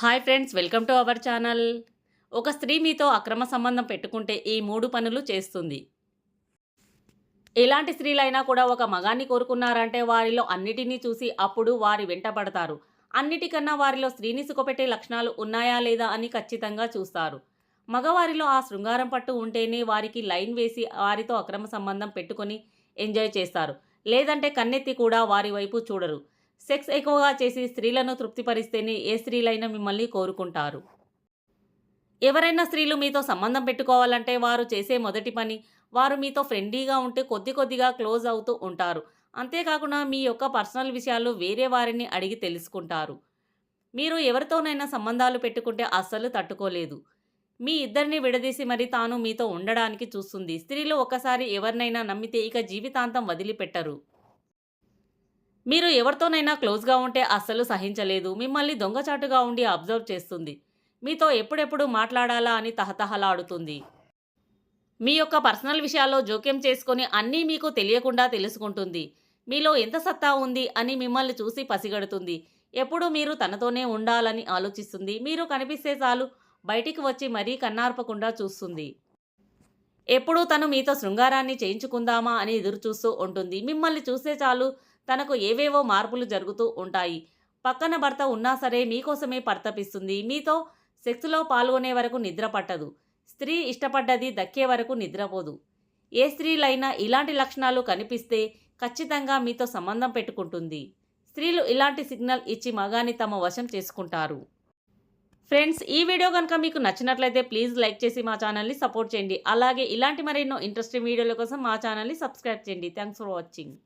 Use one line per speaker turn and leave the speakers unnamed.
Hi friends welcome to our channel. ఒక స్త్రీ మీతో అక్రమ సంబంధం పెట్టుకుంటే ఈ మూడు పనులు చేస్తుంది. ఎలాంటి స్త్రీలైనా కూడా ఒక మగాన్ని కోరుకున్నారంటే వారిలో అన్నిటినీ చూసి అప్పుడు వారి వెంటబడతారు అన్నిటికన్నా వారిలో స్త్రీని సుఖపెట్టే లక్షణాలు ఉన్నాయా లేదా అని ఖచ్చితంగా చూస్తారు. మగవారిలో ఆ శృంగారం పట్టు ఉంటేనే వారికి లైన్ వేసి వారితో అక్రమ సంబంధం పెట్టుకొని ఎంజాయ్ చేస్తారు. లేదంటే కన్నెత్తి కూడా వారి వైపు చూడరు. సెక్స్ ఎక్కువగా చేసి స్త్రీలను తృప్తిపరిస్తేనే ఏ స్త్రీలైనా మిమ్మల్ని కోరుకుంటారు. ఎవరైనా స్త్రీలు మీతో సంబంధం పెట్టుకోవాలంటే వారు చేసే మొదటి పని వారు మీతో ఫ్రెండ్లీగా ఉంటే కొద్ది కొద్దిగా క్లోజ్ అవుతూ ఉంటారు. అంతేకాకుండా మీ యొక్క పర్సనల్ విషయాలు వేరే వారిని అడిగి తెలుసుకుంటారు. మీరు ఎవరితోనైనా సంబంధాలు పెట్టుకుంటే అస్సలు తట్టుకోలేదు. మీ ఇద్దరిని విడదీసి మరి తాను మీతో ఉండడానికి చూస్తుంది. స్త్రీలు ఒకసారి ఎవరినైనా నమ్మితే ఇక జీవితాంతం వదిలిపెట్టరు. మీరు ఎవరితోనైనా క్లోజ్గా ఉంటే అస్సలు సహించలేదు. మిమ్మల్ని దొంగచాటుగా ఉండి అబ్జర్వ్ చేస్తుంది. మీతో ఎప్పుడెప్పుడు మాట్లాడాలా అని తహతహలాడుతుంది. మీ యొక్క పర్సనల్ విషయాల్లో జోక్యం చేసుకొని అన్నీ మీకు తెలియకుండా తెలుసుకుంటుంది. మీలో ఎంత సత్తా ఉంది అని మిమ్మల్ని చూసి పసిగడుతుంది. ఎప్పుడు మీరు తనతోనే ఉండాలని ఆలోచిస్తుంది. మీరు కనిపిస్తే చాలు బయటికి వచ్చి మరీ కన్నార్పకుండా చూస్తుంది. ఎప్పుడూ తను మీతో శృంగారాన్ని చేయించుకుందామా అని ఎదురుచూస్తూ ఉంటుంది. మిమ్మల్ని చూస్తే చాలు తనకు ఏవేవో మార్పులు జరుగుతూ ఉంటాయి. పక్కన భర్త ఉన్నా సరే మీకోసమే పర్తపిస్తుంది. మీతో సెక్స్లో పాల్గొనే వరకు నిద్ర పట్టదు. స్త్రీ ఇష్టపడ్డది దక్కే వరకు నిద్రపోదు. ఏ స్త్రీలైనా ఇలాంటి లక్షణాలు కనిపిస్తే ఖచ్చితంగా మీతో సంబంధం పెట్టుకుంటుంది. స్త్రీలు ఇలాంటి సిగ్నల్ ఇచ్చి మగాని తమ వశం చేసుకుంటారు. ఫ్రెండ్స్ ఈ వీడియో కనుక మీకు నచ్చినట్లయితే ప్లీజ్ లైక్ చేసి మా ఛానల్ని సపోర్ట్ చేయండి. అలాగే ఇలాంటి మరెన్నో ఇంట్రెస్టింగ్ వీడియోల కోసం మా ఛానల్ని సబ్స్క్రైబ్ చేయండి. Thanks for watching.